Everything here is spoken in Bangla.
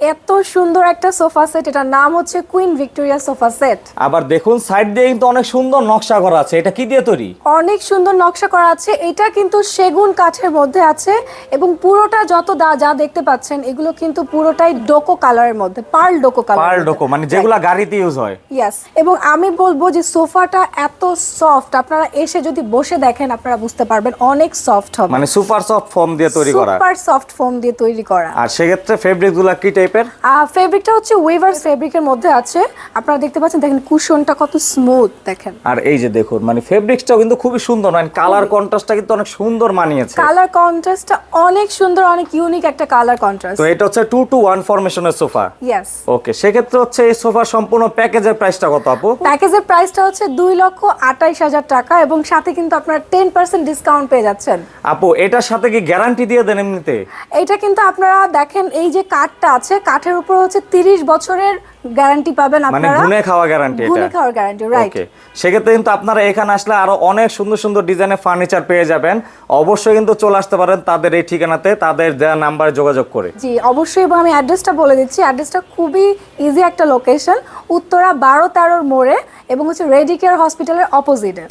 এত সুন্দর একটা সোফা সেট এটার নাম হচ্ছে কুইন ভিক্টোরিয়া সোফা সেট। আবার দেখুন সাইড দিয়ে কিন্তু অনেক সুন্দর নকশা করা আছে। এটা কি দিয়ে তৈরি? অনেক সুন্দর নকশা করা আছে। এটা কিন্তু সেগুন কাঠের মধ্যে আছে এবং পুরোটা যত দা যা দেখতে পাচ্ছেন এগুলো কিন্তু পুরোটাই ডোকো কালারের মধ্যে pearl Duco colour pearl Duco মানে যেগুলো গাড়িতে ইউজ হয়। ইয়াস এবং আমি বলব যে সোফাটা এত সফট আপনারা এসে যদি বসে দেখেন আপনারা বুঝতে পারবেন অনেক সফট হবে। মানে সুপার সফট ফর্ম দিয়ে তৈরি করা। সুপার সফট ফোম দিয়ে তৈরি করা। আর সেক্ষেত্রে ফেব্রিকগুলা কি টাইপের ফেব্রিকটা হচ্ছে ওয়েভার্স ফেব্রিকের মধ্যে আছে। আপনারা দেখতে পাচ্ছেন দেখেন কুশনটা কত স্মুথ দেখেন। আর এই যে দেখুন মানে ফেব্রিক্সটাও কিন্তু খুবই সুন্দর মানে কালার কন্ট্রাস্টটা কিন্তু অনেক সুন্দর মানিয়েছে। কালার কন্ট্রাস্টটা অনেক সুন্দর অনেক ইউনিক একটা কালার কন্ট্রাস্ট তো এটা হচ্ছে টু টু ওয়ান ফরমেশনের সোফা? ইয়েস ওকে সেক্ষেত্রে হচ্ছে এই সোফার সম্পূর্ণ প্যাকেজের প্রাইসটা কত আপু? প্যাকেজের প্রাইসটা হচ্ছে দুই লক্ষ আঠাইশ হাজার টাকা এবং সাথে কিন্তু আপনারা টেন পার্সেন্ট ডিসকাউন্ট পেয়ে যাচ্ছেন। আপু এটার সাথে কি গ্যারান্টি দিয়ে দেন এমনিতে? এটা কিন্তু আপনারা দেখেন এই যে কাঠটা আছে কাঠের উপর হচ্ছে তিরিশ বছরের গ্যারান্টি পাবেন মানে গুনে খাওয়া গ্যারান্টি গুনে খাওয়ার গ্যারান্টি রাইট ওকে সেক্ষেত্রে কিন্তু আপনারা এখানে আসলে আরও অনেক সুন্দর সুন্দর ডিজাইনের ফার্নিচার পেয়ে যাবেন। অবশ্যই কিন্তু চলে আসতে পারেন তাদের এই ঠিকানাতে তাদের দেওয়া নাম্বারে যোগাযোগ করে। জি অবশ্যই এবং আমি অ্যাড্রেসটা বলে দিচ্ছি। অ্যাড্রেসটা খুবই ইজি একটা লোকেশন উত্তরা বারো তেরোর মোড়ে এবং হচ্ছে রেডি কেয়ার হসপিটালের অপোজিটে